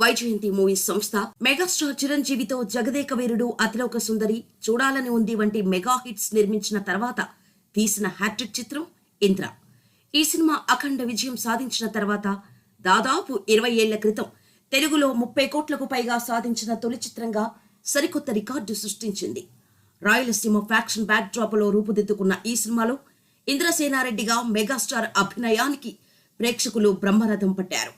Vyjayanthi movies సంస్థ megastar చిరంజీవితో జగదేక వీరుడు అతిలోక సుందరి చూడాలని ఉంది వంటి మెగా హిట్స్ నిర్మించిన తర్వాత తీసిన హ్యాట్రిక్ చిత్రం ఇంద్ర. ఈ సినిమా అఖండ విజయం సాధించిన తర్వాత దాదాపు ఇరవై ఏళ్ళ క్రితం తెలుగులో ముప్పై కోట్లకు పైగా సాధించిన తొలి చిత్రంగా సరికొత్త రికార్డు సృష్టించింది. రాయలసీమ ఫ్యాక్షన్ బ్యాక్ డ్రాప్లో రూపుదిద్దుకున్న ఈ సినిమాలో ఇంద్రసేనారెడ్డిగా మెగాస్టార్ అభినయానికి ప్రేక్షకులు బ్రహ్మరథం పట్టారు.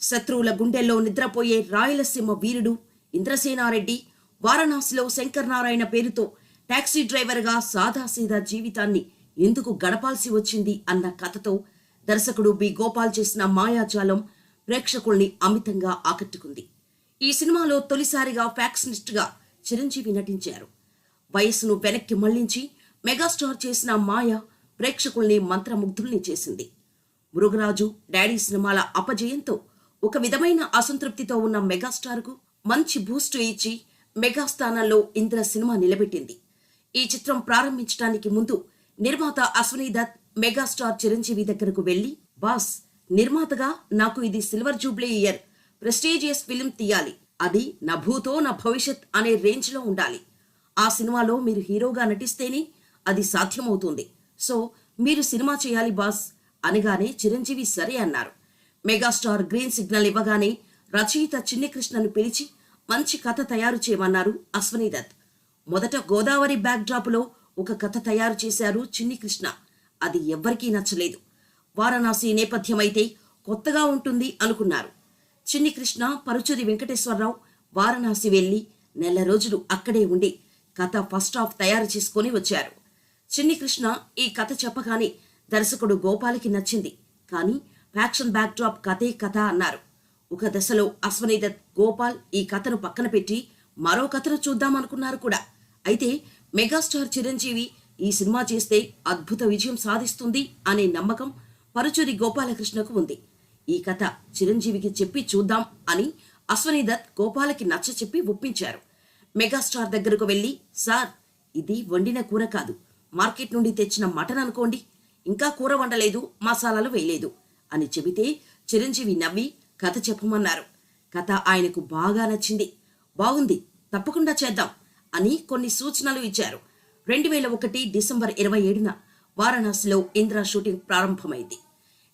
శత్రువుల గుండెల్లో నిద్రపోయే రాయలసీమ వీరుడు ఇంద్రసేనారెడ్డి వారణాసిలో శంకర్ నారాయణ పేరుతో టాక్సీ డ్రైవర్గా సాదాసీదా జీవితాన్ని ఎందుకు గడపాల్సి వచ్చింది అన్న కథతో దర్శకుడు బి. గోపాల్ చేసిన మాయాజాలం ప్రేక్షకుల్ని అమితంగా ఆకట్టుకుంది. ఈ సినిమాలో తొలిసారిగా ఫ్యాక్షనిస్ట్గా చిరంజీవి నటించారు. వయస్సును వెనక్కి మళ్ళించి మెగాస్టార్ చేసిన మాయ ప్రేక్షకుల్ని మంత్రముగ్ధుల్ని చేసింది. మృగరాజు డాడీ సినిమాల అపజయంతో ఒక విధమైన అసంతృప్తితో ఉన్న మెగాస్టార్కు మంచి బూస్ట్ ఇచ్చి మెగాస్థానంలో ఇంద్ర సినిమా నిలబెట్టింది. ఈ చిత్రం ప్రారంభించడానికి ముందు నిర్మాత అశ్వనీ దత్ మెగాస్టార్ చిరంజీవి దగ్గరకు వెళ్ళి బాస్ నిర్మాతగా నాకు ఇది silver jubilee year prestigious film తీయాలి. అది నా భూతో నా భవిష్యత్ అనే రేంజ్లో ఉండాలి. ఆ సినిమాలో మీరు హీరోగా నటిస్తేనే అది సాధ్యమవుతుంది. సో మీరు సినిమా చేయాలి బాస్ అనగానే చిరంజీవి సరే అన్నారు. మెగాస్టార్ గ్రీన్ సిగ్నల్ ఇవ్వగానే రచయిత చిన్ని కృష్ణను పిలిచి మంచి కథ తయారు చేయమన్నారు అశ్వనీ దత్. మొదట గోదావరి బ్యాక్ డ్రాప్లో ఒక కథ తయారు చేశారు చిన్ని కృష్ణ అది ఎవ్వరికీ నచ్చలేదు. వారణాసి నేపథ్యమైతే కొత్తగా ఉంటుంది అనుకున్నారు. చిన్ని కృష్ణ పరుచూరి వెంకటేశ్వరరావు వారణాసి వెళ్ళి నెల రోజులు అక్కడే ఉండి కథ ఫస్ట్ హాఫ్ తయారు చేసుకొని వచ్చారు. చిన్ని కృష్ణ ఈ కథ చెప్పగానే దర్శకుడు గోపాలకి నచ్చింది. కానీ ఫ్యాక్షన్ బ్యాక్ డ్రాప్ కథే కథ అన్నారు. ఒక దశలో అశ్వనీదత్ గోపాల్ ఈ కథను పక్కన పెట్టి మరో కథను చూద్దామనుకున్నారు కూడా. అయితే మెగాస్టార్ చిరంజీవి ఈ సినిమా చేస్తే అద్భుత విజయం సాధిస్తుంది అనే నమ్మకం పరుచూరి గోపాలకృష్ణకు ఉంది. ఈ కథ చిరంజీవికి చెప్పి చూద్దాం అని అశ్వనీదత్ గోపాలకి నచ్చ చెప్పి ఒప్పించారు. మెగాస్టార్ దగ్గరకు వెళ్ళి సార్ ఇది వండిన కూర కాదు. మార్కెట్ నుండి తెచ్చిన మటన్ అనుకోండి. ఇంకా కూర వండలేదు మసాలాలు వేయలేదు. అని చెబితే చిరంజీవి నవ్వి కథ చెప్పమన్నారు. కథ ఆయనకు బాగా నచ్చింది. బాగుంది. తప్పకుండా చేద్దాం అని కొన్ని సూచనలు ఇచ్చారు. రెండు వేల ఒకటి డిసెంబర్ ఇరవై ఏడున వారణాసిలో ఇంద్ర షూటింగ్ ప్రారంభమైంది.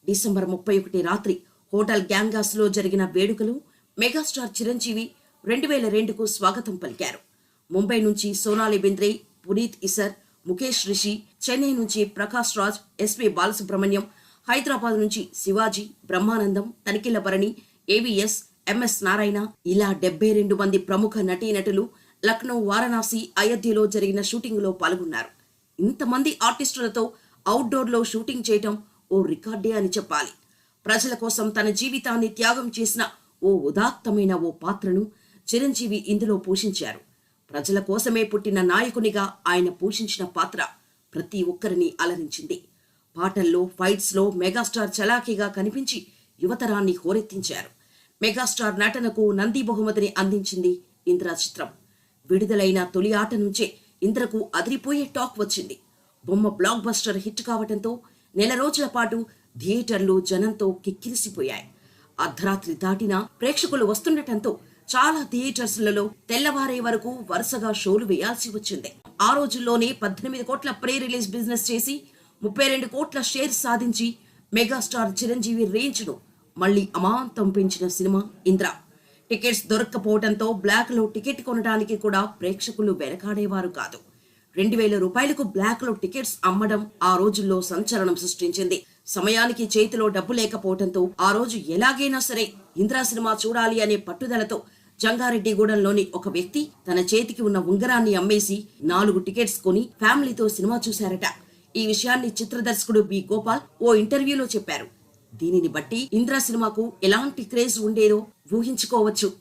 డిసెంబర్ ముప్పై ఒకటి రాత్రి హోటల్ గ్యాంగాస్లో జరిగిన వేడుకలు మెగాస్టార్ చిరంజీవి రెండు వేల రెండుకు స్వాగతం పలికారు. ముంబై నుంచి సోనాలి బింద్రే పునీత్ ఇసర్ ముఖేష్ రిషి చెన్నై నుంచి ప్రకాష్ రాజ్ ఎస్వి బాలసుబ్రహ్మణ్యం హైదరాబాద్ నుంచి శివాజీ బ్రహ్మానందం తనిఖీల భరణి ఏవిఎస్ ఎంఎస్ నారాయణ ఇలా డెబ్బై రెండు మంది ప్రముఖ నటీనటులు లక్నో వారణాసి అయోధ్యలో జరిగిన షూటింగ్లో పాల్గొన్నారు. ఇంతమంది ఆర్టిస్టులతో అవుట్డోర్లో షూటింగ్ చేయటం ఓ రికార్డే అని చెప్పాలి. ప్రజల కోసం తన జీవితాన్ని త్యాగం చేసిన ఓ ఉదాత్తమైన ఓ పాత్రను చిరంజీవి ఇందులో పోషించారు. ప్రజల కోసమే పుట్టిన నాయకునిగా ఆయన పోషించిన పాత్ర ప్రతి ఒక్కరిని అలరించింది. పాటల్లో ఫైట్స్లో మెగాస్టార్ చలాకీగా కనిపించి యువతరాన్ని హోరెత్తించారు. మెగాస్టార్ నటనకు నంది బహుమతిని అందించింది ఇంద్ర చిత్రం. విడుదలైన తొలి ఆట నుంచే ఇంద్రకు అదిరిపోయే టాక్ వచ్చింది. బొమ్మ బ్లాక్ బస్టర్ హిట్ కావటంతో నెల రోజుల పాటు థియేటర్లు జనంతో కిక్కిరిసిపోయాయి. అర్ధరాత్రి దాటినా ప్రేక్షకులు వస్తుండటంతో చాలా థియేటర్స్లలో తెల్లవారే వరకు వరుసగా షోలు వేయాల్సి వచ్చింది. ఆ రోజుల్లోనే పద్దెనిమిది కోట్ల ప్రీ రిలీజ్ బిజినెస్ చేసి ముప్పై రెండు కోట్ల షేర్ సాధించి మెగాస్టార్ చిరంజీవి రేంజ్ను మళ్ళీ అమాంతం పెంచిన సినిమా ఇంద్ర. టికెట్స్ దొరక్కపోవడంతో బ్లాక్లో టికెట్ కొనడానికి కూడా ప్రేక్షకులు వెనకాడేవారు కాదు. రెండు వేల రూపాయలకు బ్లాక్లో టికెట్స్ అమ్మడం ఆ రోజుల్లో సంచలనం సృష్టించింది. సమయానికి చేతిలో డబ్బు లేకపోవడంతో ఆ రోజు ఎలాగైనా సరే ఇంద్రా సినిమా చూడాలి అనే పట్టుదలతో జంగారెడ్డిగూడెంలోని ఒక వ్యక్తి తన చేతికి ఉన్న ఉంగరాన్ని అమ్మేసి నాలుగు టికెట్స్ కొని ఫ్యామిలీతో సినిమా చూశారట. ఈ విషయాన్ని చిత్రదర్శకుడు బి. గోపాల్ ఓ ఇంటర్వ్యూలో చెప్పారు. దీనిని బట్టి ఇంద్ర సినిమాకు ఎలాంటి క్రేజ్ ఉండేదో ఊహించుకోవచ్చు.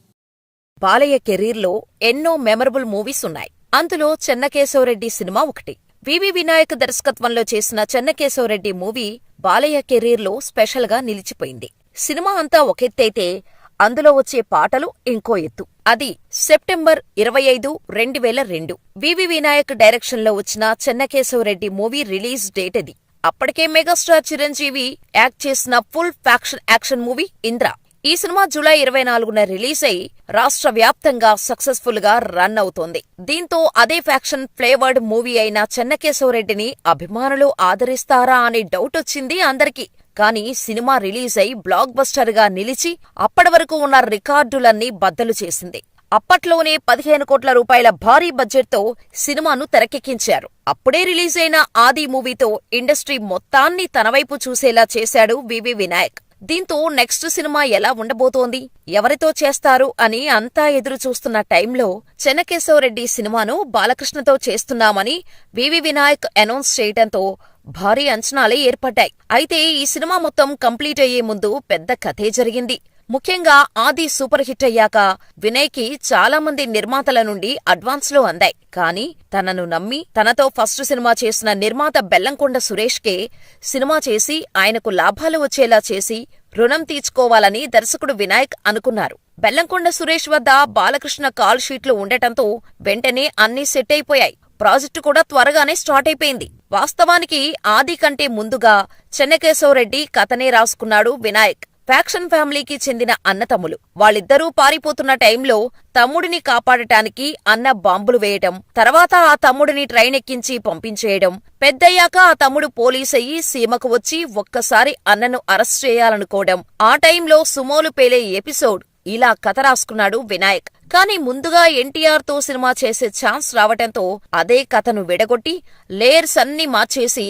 బాలయ్య కెరీర్లో ఎన్నో మెమరబుల్ మూవీస్ ఉన్నాయి. అందులో చెన్నకేశవరెడ్డి సినిమా ఒకటి. వివి వినాయక్ దర్శకత్వంలో చేసిన చెన్నకేశవరెడ్డి మూవీ బాలయ్య కెరీర్లో స్పెషల్గా నిలిచిపోయింది. సినిమా అంతా ఒకెత్తైతే అందులో వచ్చే పాటలు ఇంకో ఎత్తు. అది సెప్టెంబర్ ఇరవై ఐదు రెండు వేల రెండు. వివి వినాయక్ డైరెక్షన్లో వచ్చిన చెన్నకేశవరెడ్డి మూవీ రిలీజ్ డేట్ అది. అప్పటికే మెగాస్టార్ చిరంజీవి యాక్ట్ చేసిన full faction action movie Indra. ఈ సినిమా జూలై ఇరవై నాలుగున రిలీజ్ అయి రాష్ట్ర వ్యాప్తంగా సక్సెస్ఫుల్గా రన్ అవుతోంది. దీంతో అదే ఫ్యాక్షన్ ఫ్లేవర్డ్ మూవీ అయిన చెన్నకేశవరెడ్డిని అభిమానులు ఆదరిస్తారా అనే డౌట్ వచ్చింది అందరికీ. కానీ సినిమా రిలీజ్ అయి బ్లాక్ బస్టర్గా నిలిచి అప్పటి వరకు ఉన్న రికార్డులన్నీ బద్దలు చేసింది. అప్పట్లోనే పదిహేను కోట్ల రూపాయల భారీ బడ్జెట్తో సినిమాను తెరకెక్కించారు. అప్పుడే రిలీజ్ అయిన ఆది మూవీతో ఇండస్ట్రీ మొత్తాన్ని తనవైపు చూసేలా చేశాడు వివి వినాయక్. దీంతో నెక్స్ట్ సినిమా ఎలా ఉండబోతోంది ఎవరితో చేస్తారు అని అంతా ఎదురు చూస్తున్న టైంలో చెన్నకేశవరెడ్డి సినిమాను బాలకృష్ణతో చేస్తున్నామని వివి వినాయక్ అనౌన్స్ చేయటంతో భారీ అంచనాలే ఏర్పడ్డాయి. అయితే ఈ సినిమా మొత్తం కంప్లీట్ అయ్యే ముందు పెద్ద కథే జరిగింది. ముఖ్యంగా ఆది సూపర్ హిట్ అయ్యాక వినయ్కి చాలా మంది నిర్మాతల నుండి అడ్వాన్స్లు అందాయి. కానీ తనను నమ్మి తనతో ఫస్ట్ సినిమా చేసిన నిర్మాత బెల్లంకొండ సురేష్కే సినిమా చేసి ఆయనకు లాభాలు వచ్చేలా చేసి రుణం తీర్చుకోవాలని దర్శకుడు వినాయక్ అనుకున్నారు. బెల్లంకొండ సురేష్ వద్ద బాలకృష్ణ కాల్ షీట్లు ఉండటంతో వెంటనే అన్నీ సెట్ అయిపోయాయి. ప్రాజెక్టు కూడా త్వరగానే స్టార్ట్ అయిపోయింది. వాస్తవానికి ఆది కంటే ముందుగా చెన్నకేశవరెడ్డి కథనే రాసుకున్నాడు వినాయక్. ఫ్యాక్షన్ ఫ్యామిలీకి చెందిన అన్నతమ్ములు వాళ్ళిద్దరూ పారిపోతున్న టైంలో తమ్ముడిని కాపాడటానికి అన్న బాంబులు వేయటం తర్వాత ఆ తమ్ముడిని ట్రైన్ ఎక్కించి పంపించేయడం పెద్దయ్యాక ఆ తమ్ముడు పోలీసయ్యి సీమకు వచ్చి ఒక్కసారి అన్నను అరెస్ట్ చేయాలనుకోవడం ఆ టైంలో సుమోలు పేలే ఎపిసోడ్ ఇలా కథ రాసుకున్నాడు వినాయక్. కానీ ముందుగా ఎన్టీఆర్తో సినిమా చేసే ఛాన్స్ రావటంతో అదే కథను విడగొట్టి లేయర్స్ అన్ని మార్చేసి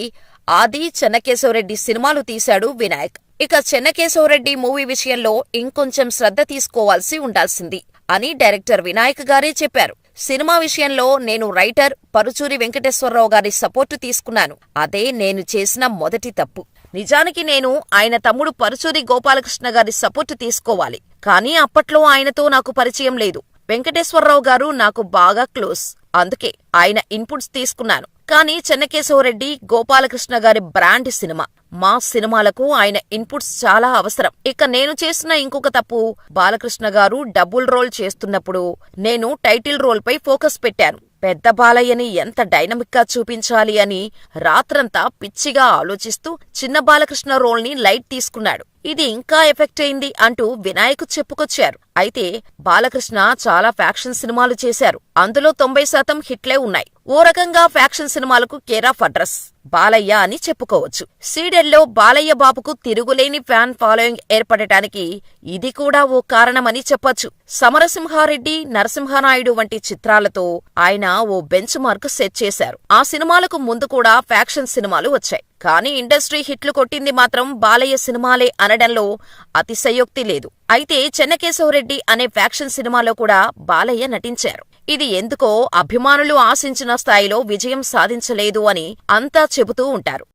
ఆది చెన్నకేశవరెడ్డి సినిమాలు తీశాడు వినాయక్. ఇక చెన్నకేశవరెడ్డి మూవీ విషయంలో ఇంకొంచెం శ్రద్ధ తీసుకోవాల్సి ఉండాల్సింది అని డైరెక్టర్ వినాయక్ గారే చెప్పారు. సినిమా విషయంలో నేను రైటర్ పరుచూరి వెంకటేశ్వరరావు గారి సపోర్టు తీసుకున్నాను. అదే నేను చేసిన మొదటి తప్పు. నిజానికి నేను ఆయన తమ్ముడు పరుచూరి గోపాలకృష్ణ గారి సపోర్టు తీసుకోవాలి. కానీ అప్పట్లో ఆయనతో నాకు పరిచయం లేదు. వెంకటేశ్వరరావు గారు నాకు బాగా క్లోజ్. అందుకే ఆయన ఇన్పుట్స్ తీసుకున్నాను. కానీ చెన్నకేశవరెడ్డి గోపాలకృష్ణ గారి బ్రాండ్ సినిమా. మా సినిమాలకు ఆయన ఇన్పుట్స్ చాలా అవసరం. ఇక నేను చేసిన ఇంకొక తప్పు బాలకృష్ణ గారు డబుల్ రోల్ చేస్తున్నప్పుడు నేను టైటిల్ రోల్ పై ఫోకస్ పెట్టాను. పెద్ద బాలయ్యని ఎంత డైనమిక్గా చూపించాలి అని రాత్రంతా పిచ్చిగా ఆలోచిస్తూ చిన్న బాలకృష్ణ రోల్ని లైట్ తీసుకున్నాడు. ఇది ఇంకా ఎఫెక్ట్ అయింది అంటూ వినాయక్ చెప్పుకొచ్చారు. అయితే బాలకృష్ణ చాలా ఫ్యాక్షన్ సినిమాలు చేశారు. అందులో తొంభై శాతం హిట్లే ఉన్నాయి. ఓ రకంగా ఫ్యాక్షన్ సినిమాలకు కేరాఫ్ అడ్రస్. బాలయ్య అని చెప్పుకోవచ్చు. సీడెల్లో బాలయ్య బాబుకు తిరుగులేని ఫ్యాన్ ఫాలోయింగ్ ఏర్పడటానికి ఇది కూడా ఓ కారణమని చెప్పొచ్చు. సమరసింహారెడ్డి నరసింహనాయుడు వంటి చిత్రాలతో ఆయన ఓ బెంచ్ మార్క్ సెట్ చేశారు. ఆ సినిమాలకు ముందు కూడా ఫ్యాక్షన్ సినిమాలు వచ్చాయి. కానీ ఇండస్ట్రీ హిట్లు కొట్టింది మాత్రం బాలయ్య సినిమాలే అనడంలో అతిశయోక్తి లేదు. అయితే చెన్నకేశవరెడ్డి అనే ఫ్యాక్షన్ సినిమాలో కూడా బాలయ్య నటించారు. ఇది ఎందుకో అభిమానులు ఆశించిన స్థాయిలో విజయం సాధించలేదు అని అంతా చెబుతూ ఉంటారు.